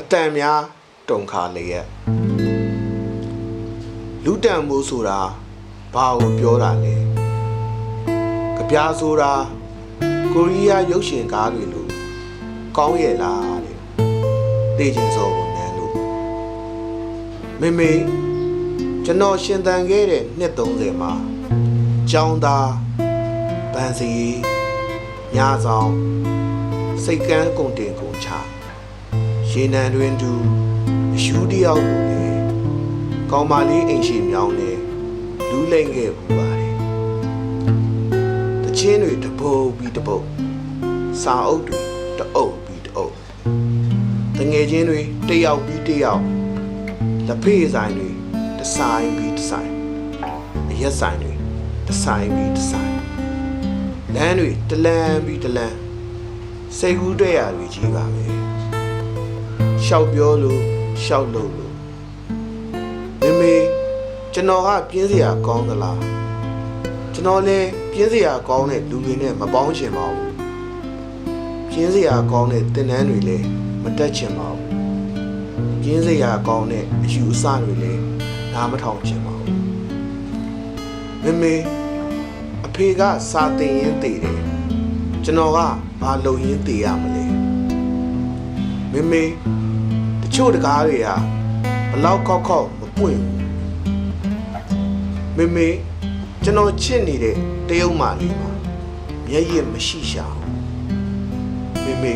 အတန်များတုံခါလျက်လူတန်မိုးဆိုတာဘာကိုပြောတာလဲကြပြားဆိုတာကိုရီးယားရုပ်ရှင်ကားတွေလို့ကောင်းရဲ့လားတဲ့သိချင်စောပုံများလို့မေမေကျွန်တော်ရှင်သန်ခဲ့တဲ့နှစ်30မှာကျောင်းသားဗန်စီညဆောင်စိတ်ကန်းကုန်တင်ကုန်ချ ရေနံတွင်တူအရှူးတယောက်ကိုလေကောင်းမလေးအိမ်ရှိမြောင်းနေလူးလိမ့်ခဲ့ပူပါတယ်တချင်းတွေတပုတ်ပြီးတပုတ်စာအုပ်တွေတအုပ်ပြီးတအုပ်တငယ်ချင်းတွေတယောက်ပြီးတယောက်လက်ဖေးဆိုင်တွေတဆိုင်ပြီးတဆိုင်အရက်ဆိုင်တွေတဆိုင်ပြီးတဆိုင်လမ်းတွေတလန်းပြီးတလန်းစိတ်ကူးတွေ့ရတွေကြီးပါပဲ ရှောက်ပြောလို့ရှောက်လို့လို့မေမေကျွန်တော်ကပြင်းစရာကောင်းသလားကျွန်တော်လည်းပြင်းစရာကောင်းတဲ့လူတွေနဲ့မပေါင်းချင်ပါဘူးပြင်းစရာကောင်းတဲ့တင်နန်းတွေလည်းမတက်ချင်ပါဘူးပြင်းစရာကောင်းတဲ့အယူအဆတွေလည်းနားမထောင်ချင်ပါဘူးမေမေအဖေကစာတင်ရင်းတည်တယ်ကျွန်တော်ကဘာလုပ်ရင်းတည်ရမလဲမေမေတ ချို့တကားတွေကဘလောက်ကောက်ကောက်မပွင့်ဘူးမေမေကျွန်တော်ချစ်နေတဲ့တရုတ်မာလေးမှာမျက်ရည်မရှိရှာဘူးမေမေ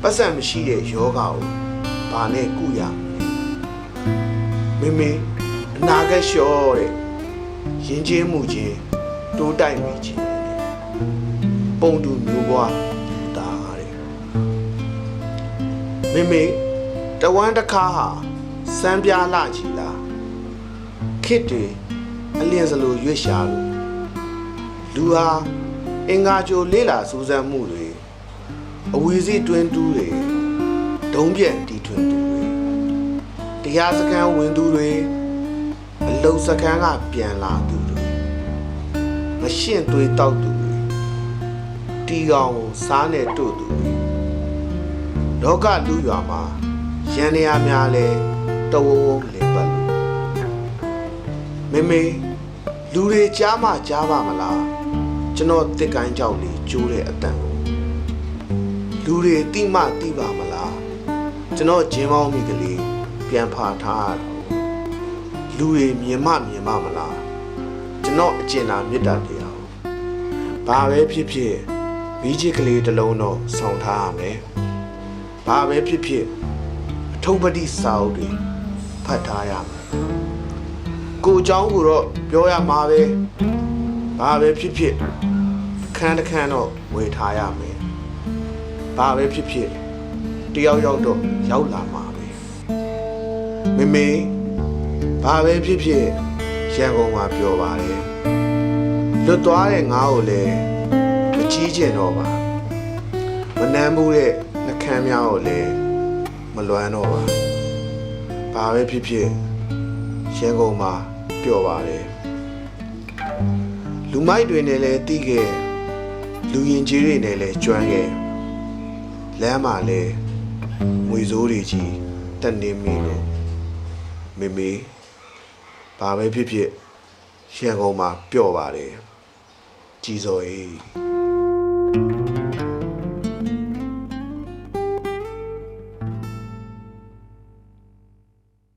ပတ်စံမရှိတဲ့ယောဂါကိုဘာနဲ့ကုရမလဲမေမေအနာဂတ်လျှော့တဲ့ရင်ကျေးမှုချင်းတိုးတိုက်မိချင်းပုံတူမျိုးဘွားဒါတဲ့မေမေ တဝမ်းတစ်ခါဟာစမ်းပြားလာချီလားခစ်တွေအလင်းစလိုရွေ့ရှာလို့လူဟာအင်္ဂါကြိုလေးလာစူးစမ်းမှုတွေအဝီစီတွင်တူးတွေဒုံးပြက်တီထွင်သူတွေတရားစခန်းဝင်သူတွေအလုံစခန်းကပြန်လာသူတွေမရှင့်သွေးတောက်သူတွေတီကောင်ကိုစားနဲ့တို့သူတွေလောကလူရွာမှာ ရန်နေရများလဲတဝုံဝုံလေပတ်လို့မေမေလူတွေကြားမှကြားပါမလားကျွန်တော်တစ်ကိုင်းကြောက်လေးကျိုးတဲ့အတန်ကိုလူတွေတိမတိပါမလားကျွန်တော်ဂျင်းမောင်းမိကလေးပြန်ဖာထားရတော့လူတွေမြင်မမြင်မမလားကျွန်တော်အကျဉ်းသာမေတ္တာတရားကိုဘာပဲဖြစ်ဖြစ်မိချစ်ကလေးတစ်လုံးတော့ဆောင်ထားရမယ်ဘာပဲဖြစ်ဖြစ်အ ထုံပတိစာအုပ်တွေဖတ်ထားရမယ်ကိုအကြောင်းကိုတော့ပြောရမှာပဲဘာပဲဖြစ်ဖြစ်ခန်းတစ်ခန်းတော့ဝေထားရမယ်ဘာပဲဖြစ်ဖြစ်တယောက်ယောက်တော့ရောက်လာမှာပဲမေမေဘာပဲဖြစ်ဖြစ်ရန်ကုန်မှာပြောပါတယ်လွတ်သွားတဲ့ငါ့ကိုလည်းမကြီးကျင်တော့ပါမနှမ်းမှုတဲ့နှကမ်းများကိုလည်း မလွမ်းတော့ပါဘာပဲဖြစ်ဖြစ်ရန်ကုန်မှာပျော်ပါတယ်လူမိုက်တွေနဲ့လည်းတီးခဲ့လူရင်ကြီးတွေနဲ့လည်းကျွမ်းခဲ့လမ်းမှာလည်းငွေစိုးတွေကြီးတက်နေမိလို့မေမေဘာပဲဖြစ်ဖြစ်ရန်ကုန်မှာပျော်ပါတယ်ကြီးစော်ကြီး